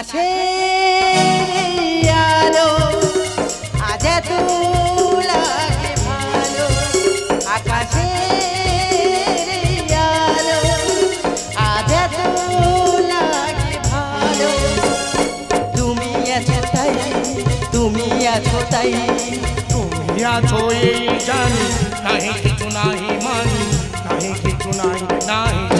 আকাশে আলো, আজ এত লাগে ভালো আকাশে আলো, আজ এত লাগে ভালো। তুমি আছো তাই, তুমি আছো তাই, তুমি আছো এই জানি, নাহি কিছু নাহি মানি, নাহি কিছু নাহি নাহি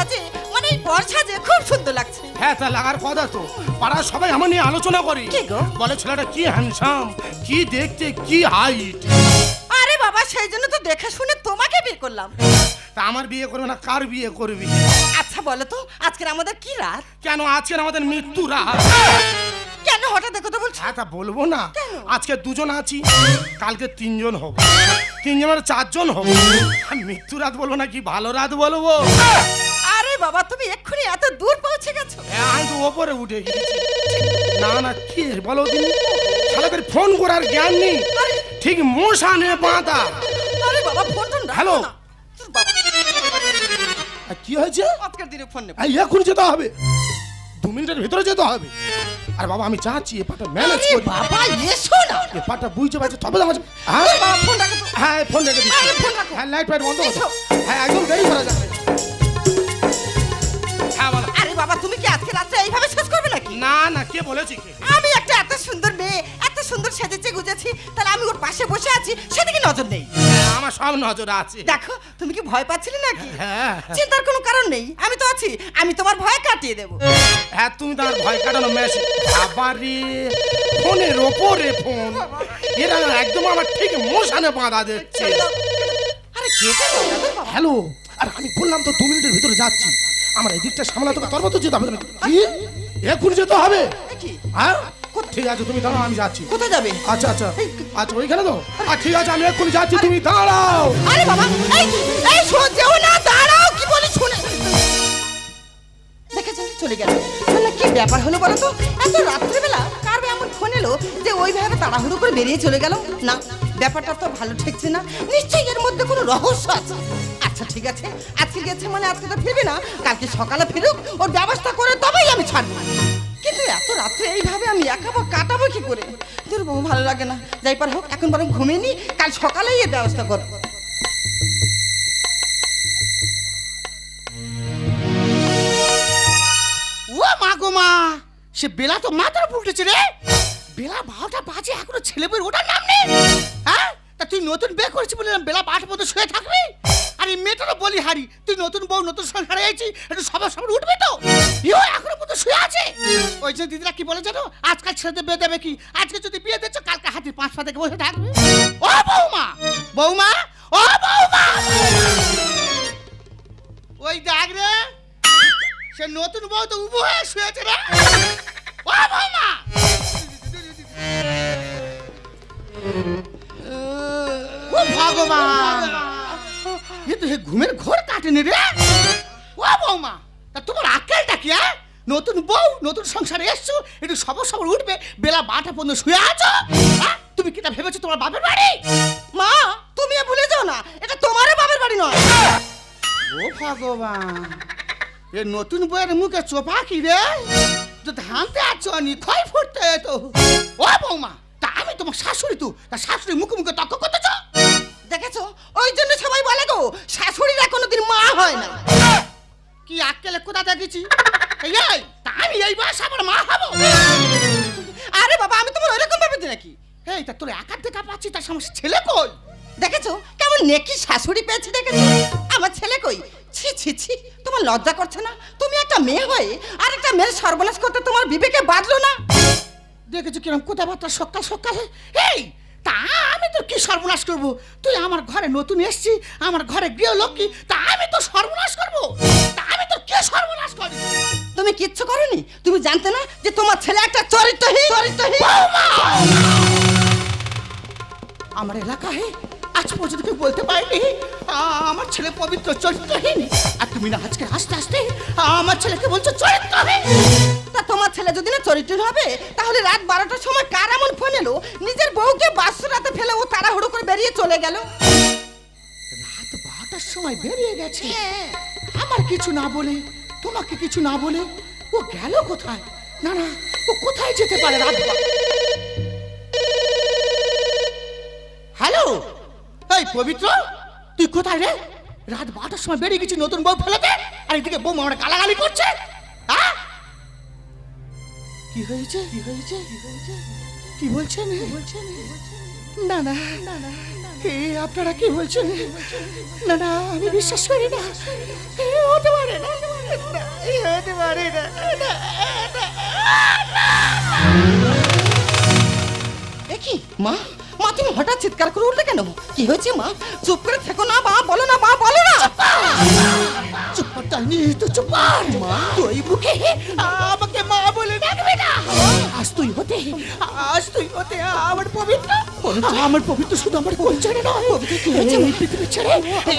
সাজে মানে এই বর সাজে খুব সুন্দর লাগছে। হ্যাঁ তা লাগার কথা তো। পাড়ার সবাই আমার নিয়ে আলোচনা করি। কি গো? বলে ছেলেটা কি হ্যান্ডসাম কি দেখতে কি হাইট আরে বাবা সেই জন্য তো দেখে শুনে তোমাকে বিয়ে করলাম। তা আমার বিয়ে করবে না কার বিয়ে করবি? আচ্ছা বলো তো আজকের আমাদের কি রাত? কেন? আজকে আমাদের মৃত্যু রাত। কেন হঠাৎ দেখো তো বলছো? হ্যাঁ তা বলব না। কেন? আজকে দুজন আছি কালকে তিনজন হব। তিনজনের চারজন হব। আর মৃত্যু রাত বলব না কি ভালো রাত বলব? আরে বাবা তুমি এক্ষুনি এত দূর পৌঁছে গেছো? হ্যাঁ, আমি তো ওপরে উঠে গেছি না না কি বলো শালাদের ফোন করার জ্ঞান নেই। ঠিক মশানে বাঁধা। আরে বাবা ফোন টোন হ্যালো। না। কি হয়েছে? আজকের দিনে ফোন নেব। এই এখন যেতে হবে। দু মিনিটের ভিতরে যেতে হবে। আর বাবা আমি যাচ্ছি এ পাটা ম্যানেজ করি। বাবা এসো না। এ পাটা বুঝতে পারছি তবে তো আমার হ্যাঁ। ফোন রাখো। হ্যাঁ ফোন রেখে দিচ্ছি। আরে, ফোন রাখো। হ্যাঁ লাইট ফাইট বন্ধ করো। হ্যাঁ একদম দেরি করা যাবে। কে বলেছি আমি একটা এত সুন্দর মেয়ে এত সুন্দর সেজেছে গুজেছি তাহলে আমি ওর পাশে বসে আছি সেদিকে নজর নেই। আমার সব নজর আছে। দেখো তুমি কি ভয় পাচ্ছিলে নাকি? হ্যাঁ। চিন্তার কোনো কারণ নেই আমি তো আছি আমি তোমার ভয় কাটিয়ে দেবো। হ্যাঁ তুমি তো আমার ভয় কাটানো মেশিন আবারে ফোনের ওপরে ফোন। এরা একদম আমার ঠিক মশানে বাঁধা দিচ্ছে। আরে কেটে না হ্যালো আর আমি বললাম তো দু মিনিটের ভিতরে যাচ্ছি। আমার এই দিকটা সামলাতে তোর মতো যেতে হবে। কি? এখন যেতে হবে? হ্যাঁ? ঠিক আছে তুমি দাঁড়াও আমি যাচ্ছি। কোথায় যাবে? আচ্ছা আচ্ছা। আচ্ছা ওইখানে তো? আর ঠিক আছে আমি এক্ষুনি যাচ্ছি তুমি দাঁড়াও। আরে বাবা এই এই সহ্যও না দাঁড়াও কি বলি শুনে দেখেছেন চলে গেল তাহলে কি ব্যাপার হলো বলো তো? এত রাত্রিবেলা কারবে এমন ফোন এলো যে ওইভাবে তাড়াহুড়ো করে বেরিয়ে চলে গেল? না ব্যাপারটা তো ভালো ঠেকছে না। নিশ্চয়ই এর মধ্যে কোনো রহস্য আছে। আচ্ছা ঠিক আছে। আজকে গেছে মানে আজকে তো ফিরবে না। কালকে সকালে ফিরুক, ওর ব্যবস্থা করে তবেই আমি ছাড়বো। কিন্তু এত রাত্রে এইভাবে আমি একাবো কাটাবো কি করে? তোর বউ ভালো লাগে না। যাই পার হোক, এখন বরং ঘুমিয়ে নি, কাল সকালেই এর ব্যবস্থা করব। ও মা গো মা, সে বেলা তো মাথার উঠেছে রে। বেলা বারোটা বাজে, এখনও ছেলে বই ওটার নাম নেই। হ্যাঁ? তা তুই নতুন বিয়ে করেছিস বলে বেলা বারোটার মধ্যে শুয়ে থাকবি? আর এই মেয়েটারও বলি হারি। তুই নতুন বউ, নতুন সংসারে আইছি, একটু সবার সামনে উঠবে তো। ইও এখনও পর্যন্ত শুয়ে আছে। ওই যে দিদিরা কি বলে জানো? আজকাল ছেলেদের বিয়ে দেবে কি? আজকে যদি বিয়ে দিচ্ছ, কালকে হাতি পাঁচ পা থেকে বসে থাকবে। ও বৌমা বৌমা, ও বৌমা। ওই দেখ রে, সে নতুন বউ তো উবু হয়ে শুয়েছে রে। ও বৌমা। ও ভগবান। এ তো হে ঘুমের ঘোর কাটেনি রে। ও বৌমা তা তোমার আক্কেলটা কি হ্যাঁ? নতুন বউ নতুন সংসারে এসছো একটু সবর সবর উঠবে বেলা বারোটা পর্যন্ত শুয়ে আছো? হ্যাঁ? তুমি কিটা ভেবেছো তোমার বাপের বাড়ি? মা তুমি এ ভুলে যাও না এটা তোমারও বাবার বাড়ি নয়। ও ভগবান এ নতুন বইয়ের মুখে চোপা কি রে? তো ধানতে আছো নি ক্ষয় ফুটতে তো। ও বৌমা তা আমি তোমার শাশুড়ি তো তা শাশুড়ি মুখে মুখে তর্ক করতেছ? দেখেছ? ওই জন্য সবাই বলে গো শাশুড়িরা কোনোদিন মা হয় না। কি আক্কেলে কোথা দেখেছি এই তা আমি এই বয়সে আমার মা হব? আরে বাবা আমি তোমার ওইরকম ভেবেছি নাকি? এই তা তোর একার দেখা পাচ্ছি তার সমস্যা ছেলে কই? দেখেছ? কেমন নেকি শাশুড়ি পেয়েছি দেখেছ? আমার ছেলে কই? ছি ছি ছি তোমার লজ্জা করছে না? তুমি একটা মেয়ে হয়ে আর একটা মেয়ের সর্বনাশ করতে তোমার বিবেকে বাঁধলো না? দেখেছ কিরম কথাবার্তা সকাল সকালে? এই তা আমি তো কি সর্বনাশ করব? তুই আমার ঘরে নতুন এসছি আমার ঘরে গৃহ লক্ষ্মী তা আমি তো সর্বনাশ করব? তা আমি তো কে সর্বনাশ করি তুমি কিচ্ছু করনি? তুমি জানতে না যে তোমার ছেলে একটা চরিত্রহীন চরিত্রহীন আমার এলাকায় আজ পর্যন্ত কেউ বলতে পারেনি আমার ছেলে পবিত্র চরিত্রহীন। আর তুমি না আজকে আস্তে আস্তে আমার ছেলেকে বলছো চরিত্রহীন? তা তোমার ছেলে যদি না চরিত্রের হবে তাহলে রাত বারোটার সময় কার এমন ফোন এলো? নিজের বউকে বাসু রাতে ফেলে ও তাড়াহুড়ো করে বেরিয়ে চলে গেল। রাত বারোটার সময় বেরিয়ে গেছে? আমার কিছু না বলে তোমাকে কিছু না বলে ও গেল কোথায়? না না ও কোথায় যেতে পারে রাত হ্যালো? পবিত্র? তুই কোথায় রে? রাত বারোটার সময় বেরিয়ে গেছি নতুন বউ ফেলেতে? আর এদিকে বউ আমার গালাগালি করছে? কি হয়েছে? কি হয়েছে? কি হয়েছে কি বলছেন? বলছেন? না না। না না এ আপনারা কি বলছেন? না না আমি বিশ্বাস করি না। হতে পারে না। হতে পারে না। কি মা। হঠাৎ চিৎকার করে উঠলে কেন? কি হয়েছে মা? চুপ করে থেকো না মা বলো না মা বলো না। চুপ কর তাইনি তো চুপ কর। তুই মুখে আমাকে মা বলে ডাকবে না। আজ তুই হতে আজ তুই হতে আমার পবিত্র। আমার পবিত্র শুধু আমার কোন ছেড়ে নয় এই পৃথিবী ছেড়ে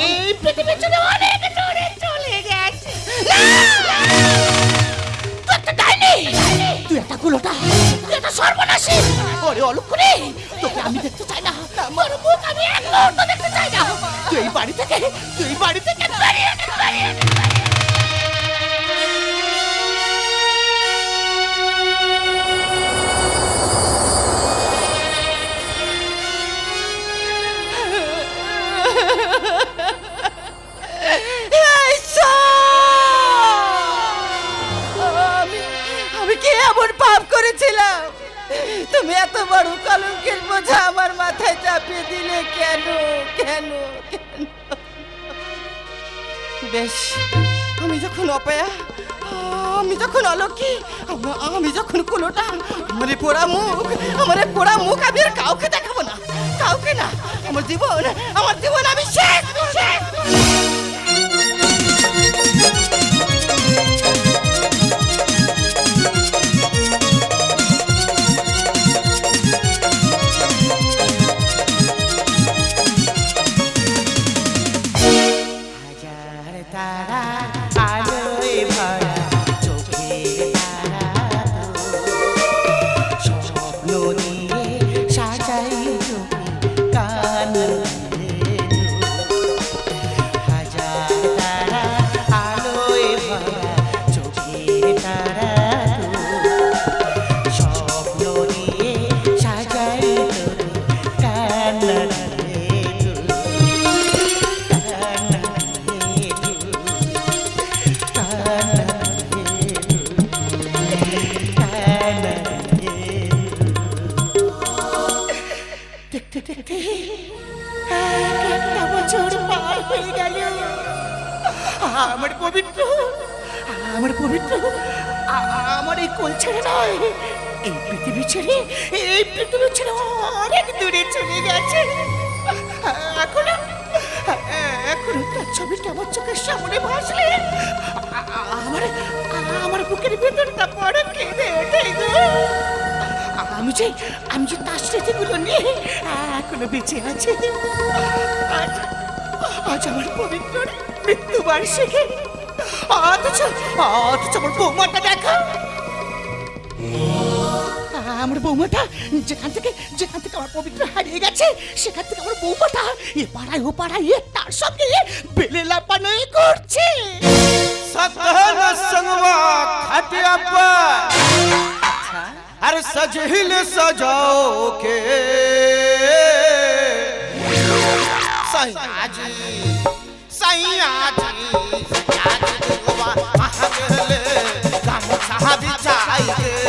এই পৃথিবী ছেড়ে অনেক দূরে চলে গেছে। তুই একটা কুলোটা। সর্বনাশী! ওরে অলক্ষণে তোকে আমি দেখতে চাই না। আমার মুখ আমি এক মুহূর্ত দেখতে চাই না। তুই বাড়ি থেকে তুই বাড়ি থেকে বেরিয়ে যা, বেরিয়ে! আমি আমি কি এমন পাপ করেছিলাম? তুমি এত বড় কলঙ্কের বোঝা আমার মাথায় চাপিয়ে দিলে কেন? কেন? কেন? বেশ, আমি যখন অপয়া, আমি যখন অলক্ষী আমি যখন কুলোটা আমার পোড়া মুখ আমার পোড়া মুখ আমি আর কাউকে দেখাবো না। কাউকে না, আমার জীবন আমার জীবন আমি শেষ শেষ আছে? আমি যে তার স্মৃতিগুলো নিয়ে এখনও বেঁচে আছি। আজ আমার পবিত্র মৃত্যুবার্ষিকী। অথচ অথচ আমার বৌমাটা দেখা। আমার বৌমাটা যেখান থেকে যেখান থেকে আমার পবিত্র হারিয়ে গেছে, সেখান থেকে আমার বৌমাটা এ পাড়ায়, ও পাড়ায় এ তার সঙ্গে বেলে লাপানো করছে। সকাল সঙ্গ খাটি আব্বা। अरे सजहिल सजाओ के सैया जी सैया जी सैया जी दुआ महगले गम साहब चाहिए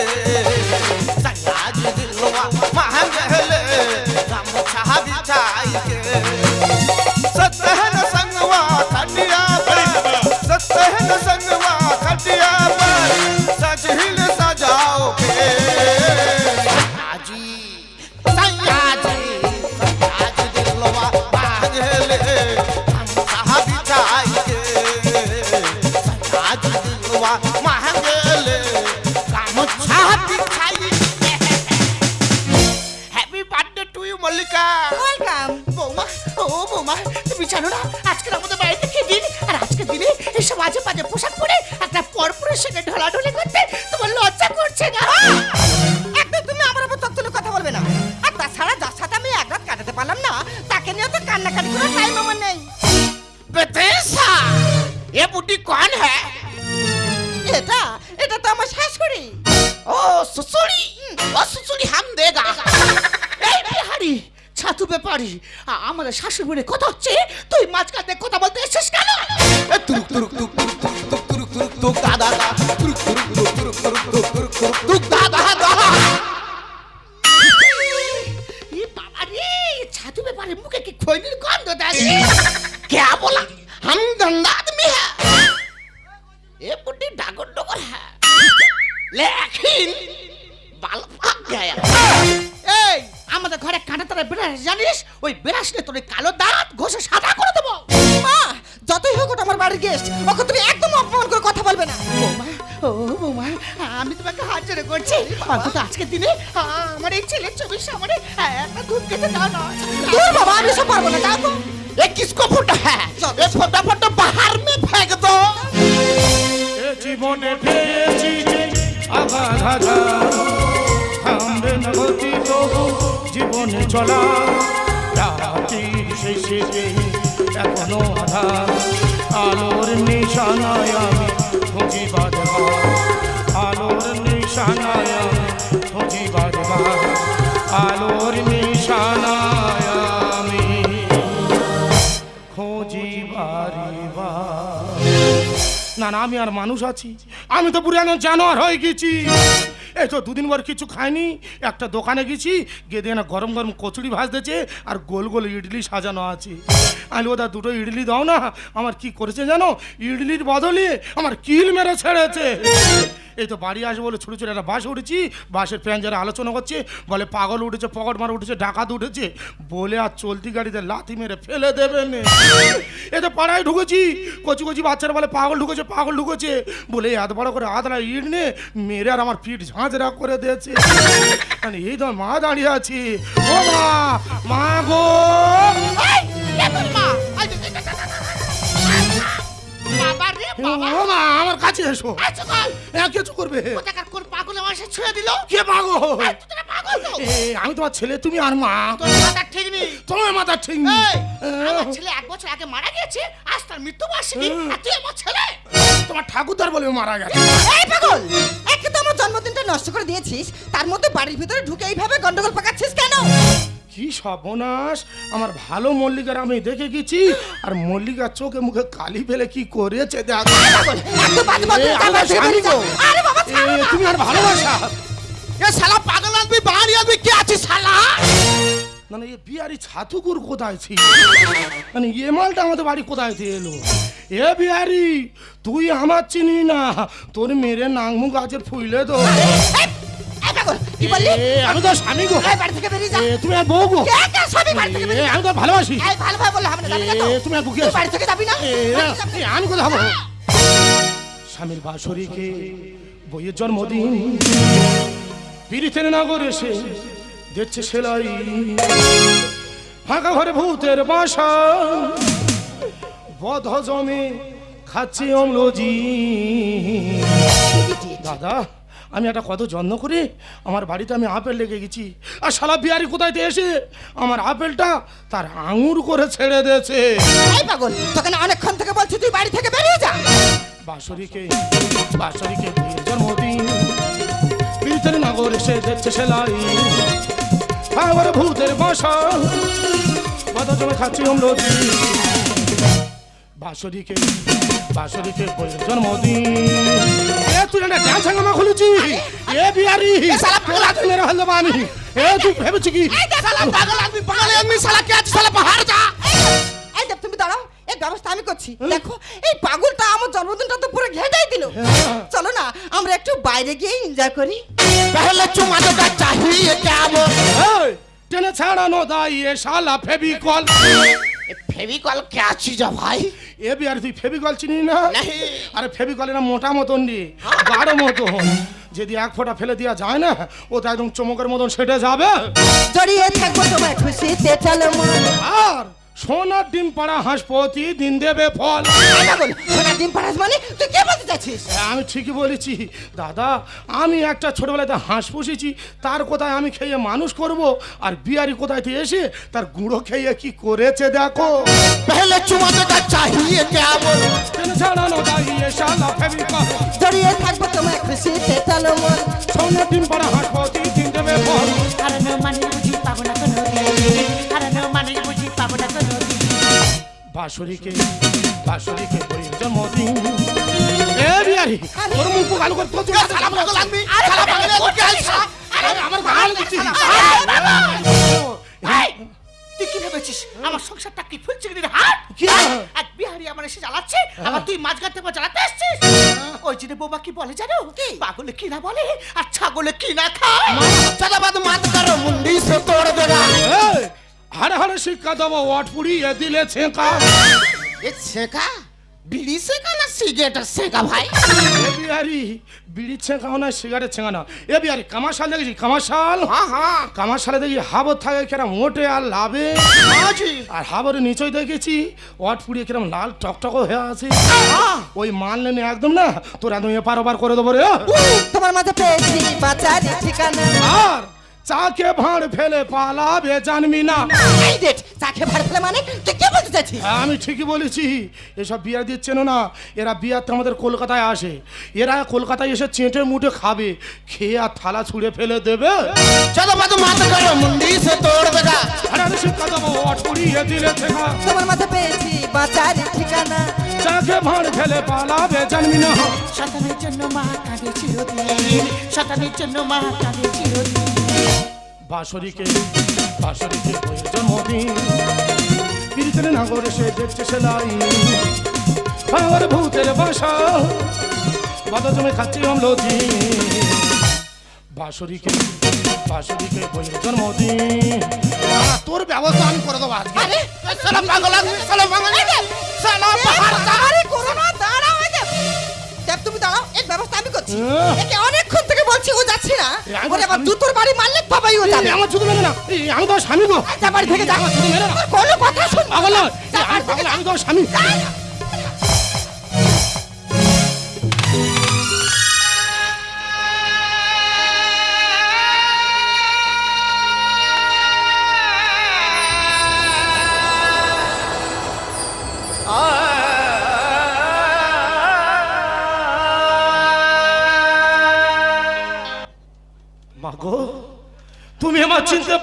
কাটাতে পারলাম না তাকে নিয়ে তো কান্নাকাটি করার টাইম আমার নেই। বেতেসা এ বুটি কোন হ্যায় এটা এটা তো আমার শাশুড়ি। ও শ্বশুরি ও শ্বশুরি হাম দেগা। এই বিহারি ছাতু ব্যাপারি আমার শাশুড়ি কথা হচ্ছে তুই মাঝখানে কথা গেস্ট ওকে তুমি একদম অপমান করে কথা বলবে না। ও বৌমা আমি তোমাকে হাত জোরে করছি অন্তত আজকের দিনে আমার এই ছেলের ছবির সামনে একটা ধূপ খেতে দাও না। দূর বাবা আমি সব পারব না এ কিসকো ফুটা হ্যাঁ এ ফটা ফটা বাহার মে ফেক দো। জীবনে যে আবার হাজার। থামবে না গতি তবু জীবনে চলা। রাত্রির শেষে এখনও আধার। আলোর নিশানায় আমি খুঁজি বাজবার আলোর নিশানায় আমি খুঁজি বাজবার আলোর নিশানায় আমি খোঁজি বাড়িবার না না, আমি আর মানুষ আছি। আমি তো পুরানো জানোয়ার হয়ে গেছি। এই তো দুদিন পর কিছু খাইনি। একটা দোকানে গেছি, গিয়ে দেখে না গরম গরম কচুরি ভাজতেছে আর গোল গোল ইডলি সাজানো আছে। আমি ওদা দুটো ইডলি দাও না, আমার কি করেছে জানো? ইডলির বদলে আমার কিল মেরে ছেড়েছে। এই তো বাড়ি আসব বলে ছোটো ছোটো একটা বাস উঠেছি বাসের প্যাঞ্জারে আলোচনা করছে বলে পাগল উঠেছে পকেট মার উঠেছে ডাকাত উঠেছে বলে আর চলতি গাড়িতে লাথি মেরে ফেলে দেবে নে এ তো পাড়ায় ঢুকেছি কচি কচি বাচ্চারা বলে পাগল ঢুকেছে পাগল ঢুকেছে বলে এত বড় করে আদরা ইট নে মেরে আর আমার পিঠ ঝাঁঝরা করে দিয়েছে মানে এই তো মা দাঁড়িয়ে আছি ও মা মা গো বাবা রে বাবা। ও মা আমার কাছে এসো। আচ্ছা কল এ, কিছু করবে? কোথাকার কোন পাগল আমার সাথে ছুঁয়ে দিল? কে পাগল? তুই তোরা পাগল তো। আমি তোমার ছেলে তুমি আর মা। তোর মাথা ঠিক নেই। তোমার মাথা ঠিক নেই। আমার ছেলে এক বছর আগে মারা গেছে আজ তার মৃত্যু বার্ষিকী। আর তুই আমার ছেলে? তোমার ঠাকুরদার বলে মারা গেছে। এই পাগল একে তো আমার জন্মদিনটা নষ্ট করে দিয়েছিস তার মধ্যে বাড়ির ভিতরে ঢুকে এইভাবে গন্ডগোল পাকাচ্ছিস কেন? কি সর্বনাশ? আমার ভালো মল্লিকার আমি দেখে গেছি আর মল্লিকার চোখে মুখে কালি ফেলে কি করেছে দেখো। তুমি আর ভালোবাসা। এ শালা পাগল আনবি বাড়ি আনবি কে আছিস শালা? না না এ বিহারি ছাতুকুর কোথায় ছিল? মানে এ মালটা আমাদের বাড়ি কোথায় দিয়ে এলো? এ বিহারি তুই আমার চিনি না তোর মেরে নাংমু গাছের ফুইলে তো এই, এই কি বললি? এ, আমি তো স্বামী গো। এই বাড়ি থেকে বেরিয়ে যা। এ, তুমি আর বউ গো? কে কে সবই বাড়ি থেকে এ, যা। আমি তো ভালোবাসি। এই ভালো ভাই বললে হবে না যাবি না তো? এ, তুমি আর বুকে তুই এসো। বাড়ি থেকে যাবি না? এ, বাড়ি থেকে যাবি এ, আমি কোথাও যাব? স্বামীর বাসরিকে বইয়ের জন্মদিন পিড়িতের নগর এসে দেখছে সেলাই। ফাঁকা ঘরে ভূতের বাসা বধ জমে খাচ্ছে অম্লজি দাদা আমি একটা কত যত্ন করে আমার বাড়িতে আমি আপেল লেগে গেছি। আর শালা বিহারি কোথায় এসে আমার আপেলটা তার আঙুর করে ছেড়ে দিয়েছে। এই পাগল তোকে না অনেকক্ষণ থেকে বলছি তুই বাড়ি থেকে বেরিয়ে যা। বাসরিকে বাসরিকে বিয়ের জন্মদিন। পীড়িতের নগর এসে দেখছে সেলাই আমার ভূতের বাসা জমে খাচ্ছি অম্লতি বাঁশরিকে বাঁশরিকে জন্মদিন। এ তুই একটা ড্যান্স হাঙ্গামা খুলেছি। এ বিহারি সালা পোলা তুই মেরে হলো মানি এ তুই ভেবেছি কি? সালা পাগল আদমি পাগল। আদমি সালা কে আছে? সালা পাহাড় যা। এই দেখ তুমি দাঁড়াও। এই ব্যবস্থা আমি করছি। দেখো এই পাগলটা আমার জন্মদিনটা তো পুরো ঘেটাই দিল। হ্যাঁ। চলো না আমরা একটু বাইরে গিয়ে এনজয় করি। তাহলে চুমা দোটা চাহিয়ে কেমন? টেনে ছাড়ানো দাঁড়িয়ে শালা ফেবিকল। ফেভিকল কে আছি যা ভাই? এ বিহারি তুই ফেভিকল চিনি না? আরে ফেভিকল না মোটা মতন রে হ্যাঁ। গাঢ় মতন। যদি এক ফোঁটা ফেলে দেওয়া যায় না ও তো একদম চমকের মতন সেটে যাবে। জড়িয়ে থাকব তোমার খুশিতে চলো আর সোনার ডিম পাড়া হাঁস প্রতিদিন দেবে ফল। সোনার ডিম পাড়া মানে? তুই কে বলতে চাচ্ছিস? হ্যাঁ, আমি ঠিকই বলেছি। দাদা আমি একটা ছোটবেলাতে হাঁস পুষেছি তার কোথায় আমি খেয়ে মানুষ করব? আর বিয়ারি কোথায় এসে তার গুঁড়ো খেয়ে কি করেছে দেখো? পহলে চুমাতে তা চাহিয়ে কে বলো তিন ছাড়ানো দাঁড়িয়ে শালা ফেবি পাবো থাকব তোমায় খুশিতে চলো মন। সোনার ডিম পাড়া হাঁস প্রতিদিন দেবে ফল। কারণ মানে বুঝি পাবো না কোনো বাঁশুরিকে বাঁশুরিকে হরির জন্মদিন। এ বিহারি তোর মুখ ভালো করে তোর জন্য সালাম রাখো লাগবি সালাম বাংলা লোকে আইসা আরে আমার গাল দিচ্ছি। তুই কি ভেবেছিস? আমার সংসারটা কি ফুলছে কি হাট কি এক বিহারি আমার এসে জ্বালাচ্ছে। হ্যাঁ। আবার তুই মাছ গাঁতে পর জ্বালাতে আসছিস? হ্যাঁ। ওই জিনে বোবা কি বলে জানো? কি? পাগলে কি না বলে আর ছাগলে কি না খায় চাঁদাবাদ মাত করো মুন্ডি সে তোড় দেবা হারে হারে শিক্ষা দেবো ওয়াট পুরি এ দিলে ছেঁকা। এ ছেঁকা? বিড়ি শেখা না সিগারেটের শেখা ভাই? এ বিহারি বিড়ি ছেঁকাও না মানে সিগারেট ছেঁকা না। এ বিহারি কামাশাল দেখেছি কামাশাল? হ্যাঁ হ্যাঁ। কামাশালে দেখি হাবর থাকে কেরম মোটে আর লাভে আর হাবর নিচে দেখেছি ওয়াট পুড়িয়ে কেরম লাল টকটকও হয়ে আছে। হ্যাঁ। ওই মাল নেমে একদম না তোর একদম এপার ওপার করে দেবো রে। তোমার মাঝে পেয়েছি বাঁচারি ঠিকানা। আর চাকে ভাঁড় ফেলে পালাবে জানবি না চাকে ভাঁড় ফেলে মানে? তুই কি বলতে চাচ্ছিস হ্যাঁ, আমি ঠিকই বলেছি। এসব বিয়া দিচ্ছেন না। এরা বিয়াতে আমাদের কলকাতায় আসে। এরা কলকাতায় এসে চেটে মুটে খাবে। খেয়ে আর থালা ছুঁড়ে ফেলে দেবে। চলো বাদু মাথা করো মুন্ডি সে আরে শিক্ষা দেবো দিলে তোমার মাথা পেয়েছি ঠিকানা। চাকে ভাঁড় ফেলে পালা জানবি না জন্য মা কাঁদে চিরদিন। জন্য মা কাঁদে চিরদিন। বাঁশরীকে বাঁশরীকে জন্মদিন। কীর্তন নাগর সে দেখছে সেলাই। আমার ভূতের বাসা বাধা জমে খাচ্ছি অম্লজি বাঁশরীকে বাঁশরীকে বইয়ের জন্মদিন। তোর ব্যবস্থা আমি করে দেবো আজকে। সালা পাগলা সালা পাগলা। সালা পাহাড় দাঁড়ি করো দাঁড়াও দেখ তুমি দাঁড়াও এক ব্যবস্থা আমি করছি। হ্যাঁ। না? ওরে বাবা তুই তোর বাড়ি মারলে বাবাই ও যাবে। আমার শুধু মেলে না। আমি তো স্বামী গো। যা বাড়ি থেকে যা। আমার মেলে না। কোনো কথা শুন পাগল, আমি তো স্বামী।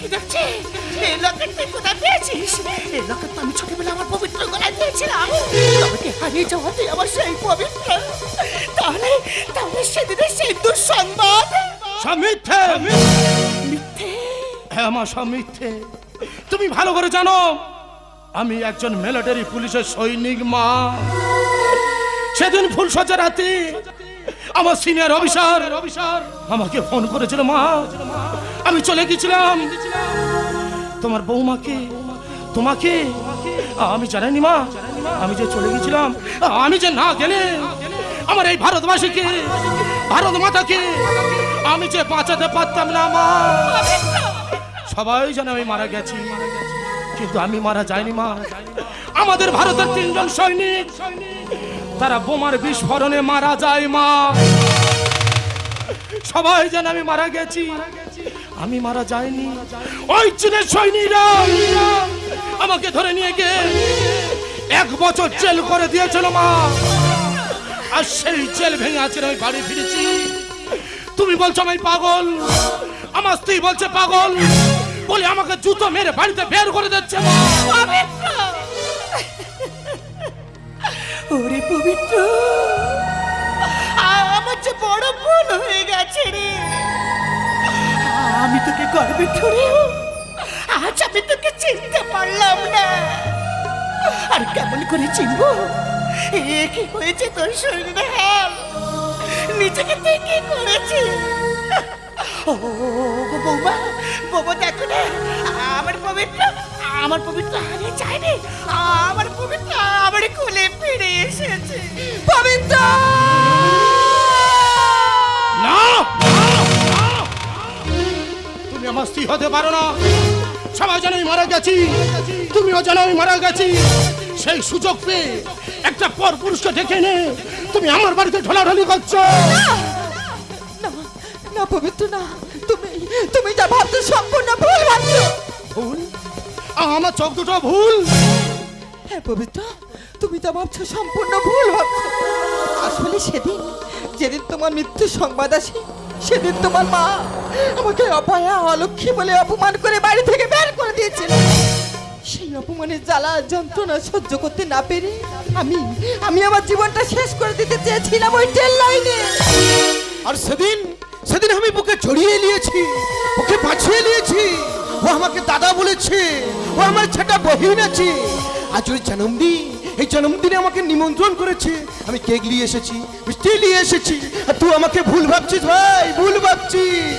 কি দেখছি এই লকেট তুই কোথায় পেয়েছিস? এই লকেট আমি ছোটবেলা আমার পবিত্র গলায় দিয়েছিলাম। তবে কি হারিয়ে যাওয়া তুই আমার সেই পবিত্র। তাহলে তাহলে সেদিনের সেই দুঃসংবাদ। সব মিথ্যে? হ্যাঁ আমার সব মিথ্যে তুমি ভালো করে জানো আমি একজন মিলিটারি পুলিশের সৈনিক মা। সেদিন ফুলসজ্জা রাতে আমার সিনিয়র অফিসার অফিসার আমাকে ফোন করেছিল মা। আমি চলে গেছিলাম। তোমার বৌমাকে, তোমাকে আমি জানাইনি মা। আমি যে চলে গেছিলাম, আমি যে না গেলে আমার এই ভারতবাসীকে, ভারত মাতাকে আমি যে বাঁচাতে পারতাম না মা। সবাই জানে আমি মারা গেছি, কিন্তু আমি মারা যাইনি মা। আমাদের ভারতের তিনজন সৈনিক, তারা বোমার বিস্ফোরণে মারা যায় মা। সবাই জানে আমি মারা গেছি। আমি মারা যাইনি। ওই চীনের সৈনিকরা! আমাকে ধরে নিয়ে গিয়ে এক বছর জেল করে দিয়েছিল মা। আর সেই জেল ভেঙে আছে আমি বাড়ি ফিরেছি। তুমি বলছো আমি পাগল? আমার স্ত্রী বলছে পাগল? বলে আমাকে জুতো মেরে বাড়িতে বের করে দিচ্ছে মা। ওরে পবিত্র। আমার যে বড় ভুল হয়ে গেছে রে। আমি তোকে গর্বে ধরেও আজ আমি তোকে চিনতে পারলাম না। আর কেমন করে চিনবো? এ কি হয়েছে তোর হাল নিজেকে তুই কি করেছিস? ও, বৌমা বৌমা, দেখো না, আমার পবিত্র আমার পবিত্র হারিয়ে যায়নি আমার পবিত্র আমার কোলে ফিরে এসেছে। পবিত্র! না! তুমি আমার স্ত্রী হতে পারো না। সবাই জানে মারা গেছি। তুমিও জানো আমি মারা গেছি। সেই সুযোগ পেয়ে একটা পর পুরুষকে ডেকে নে তুমি আমার বাড়িতে ঢোলাঢলি করছ। না না পবিত্র না তুমি তুমি যা ভাবছ সম্পূর্ণ ভুল ভাবছ। ভুল? আমার চোখ দুটো ভুল। হ্যাঁ পবিত্র তুমি যা ভাবছ সম্পূর্ণ ভুল ভাবছ। আসলে সেদিন যেদিন তোমার মৃত্যু সংবাদ আসে সেদিন তোমার মা আমাকে অপয়া অলক্ষী বলে অপমান করে বাড়ি থেকে বের করে দিয়েছিল। সেই অপমানের জ্বালা যন্ত্রণা সহ্য করতে না পেরে আমি আমি আমার জীবনটা শেষ করে দিতে চেয়েছিলাম ওই ট্রেন লাইনে। আর সেদিন সেদিন আমি বুকে জড়িয়ে নিয়েছি ওকে বাঁচিয়ে নিয়েছি। ও আমাকে দাদা বলেছে, ও আমার ছেটা বহিন আছে। আজ ওই জন্মদিন এই জন্মদিনে আমাকে নিমন্ত্রণ করেছে। আমি কেক নিয়ে এসেছি মিষ্টি নিয়ে এসেছি। আর তুই আমাকে ভুল ভাবছিস ভাই ভুল ভাবছিস।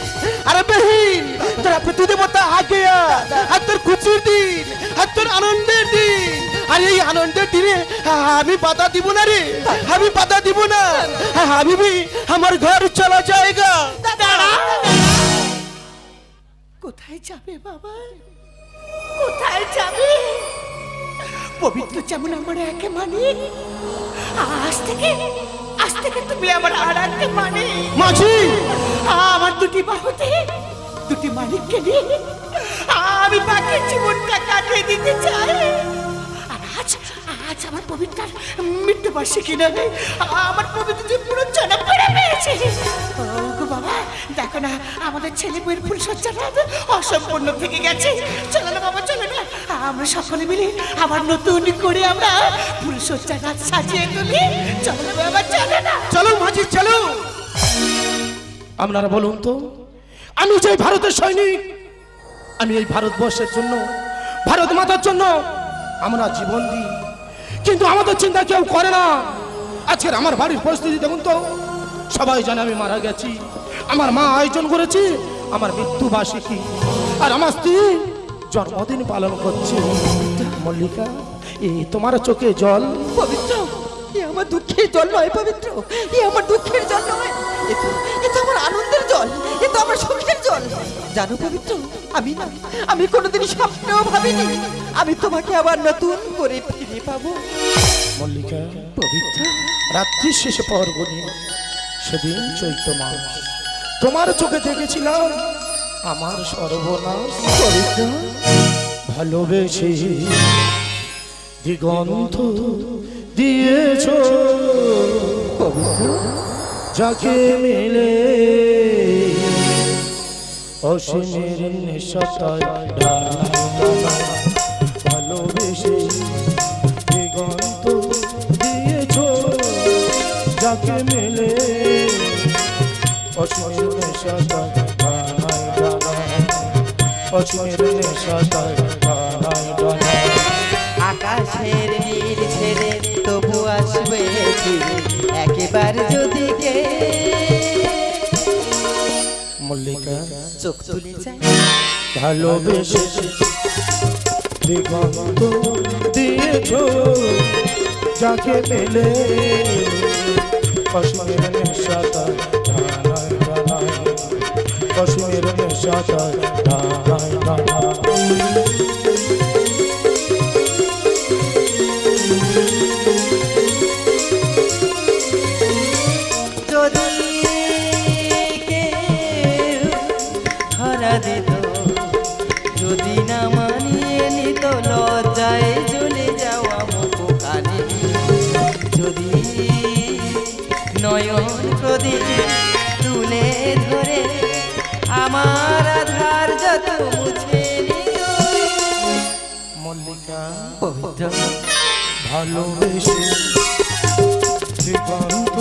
আরে বহিন তোর প্রতিদেবতা আগে আর তোর খুশির দিন আর তোর আনন্দের দিন। আর এই আনন্দের দিনে আমি বাধা দিব না রে আমি বাধা দিব না। হাবিবি আমার ঘর চলা জায়গা। কোথায় যাবে বাবা? কোথায় যাবে? পবিত্র যেমন আমার একে মানে আজ থেকে আজ থেকে তুমি আমার আর একে মানে। মাঝি! আমার দুটি বাহুতে দুটি মালিককে নিয়ে আমি বাকি জীবনটা কাটিয়ে দিতে চাই। আজ আজ আমার পবিত্রার মৃত্যুবার্ষিকী নয় আমার পবিত্র যে দেখো না, আমাদের ছেলে বইয়ের ফুল সজ্জাটা অসম্পূর্ণ থেকে গেছে। চলো না বাবা, চলো না। আমরা সকলে মিলে আবার নতুন করে আমরা ফুল সজ্জা গাছ সাজিয়ে তুলি। চলো না বাবা, চলো না। চলো মাঝি, চলো। আপনারা বলুন তো, আমি যে ভারতের সৈনিক, আমি এই ভারতবর্ষের জন্য, ভারত মাতার জন্য আমরা জীবন দিই। কিন্তু আমাদের চিন্তা কেউ করে না। আজকের আমার বাড়ির পরিস্থিতি দেখুন তো। সবাই জানে আমি মারা গেছি। আমার মা আয়োজন করেছে আমার মৃত্যু বার্ষিকী আর আমার স্ত্রী জন্মদিন পালন করছে। মল্লিকা এই তোমার চোখে জল। পবিত্র এ আমার দুঃখের জল নয় পবিত্র এ আমার দুঃখের জল নয়। এ তো এ তো আমার আনন্দের জল এ তো আমার সুখের জল। জানো পবিত্র আমি না আমি কোনোদিন স্বপ্নেও ভাবিনি আমি তোমাকে আবার নতুন করে ফিরে পাবো। মল্লিকা পবিত্র। রাত্রি শেষে পর সেদিন চৈত্র মাস। তোমার চোখে দেখেছিলাম আমার সর্বনাশ ভালোবেসে দিগন্ত দিয়েছ যাকে মিলে অসীমের নেশাতায় ভালোবেসে অসীমের নেশাতায় ডানায় ডানায় অসীমের নেশাতায় ডানায় ডানায় আকাশের নীল ছেড়ে তবু আসবে ফিরে যদি কে মল্লিকা চোখ তুলে যায়। ভালোবেসে দিগন্ত দিয়েছ যাকে পেলে? কশ্মীর নেশাতা ডানায় ডানায় ডানায় যদি কেউ ধরা দিত যদি না পবিত্র ভালোবেসে দিগন্ত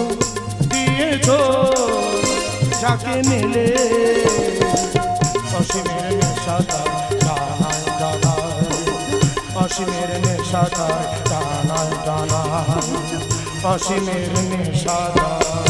দিয়েছ, যাকে মিলে অসীমের নেশাতা ডানায় ডানায় অসীমের নেশাদার টানায় টানায়। অসীমের নেশাদার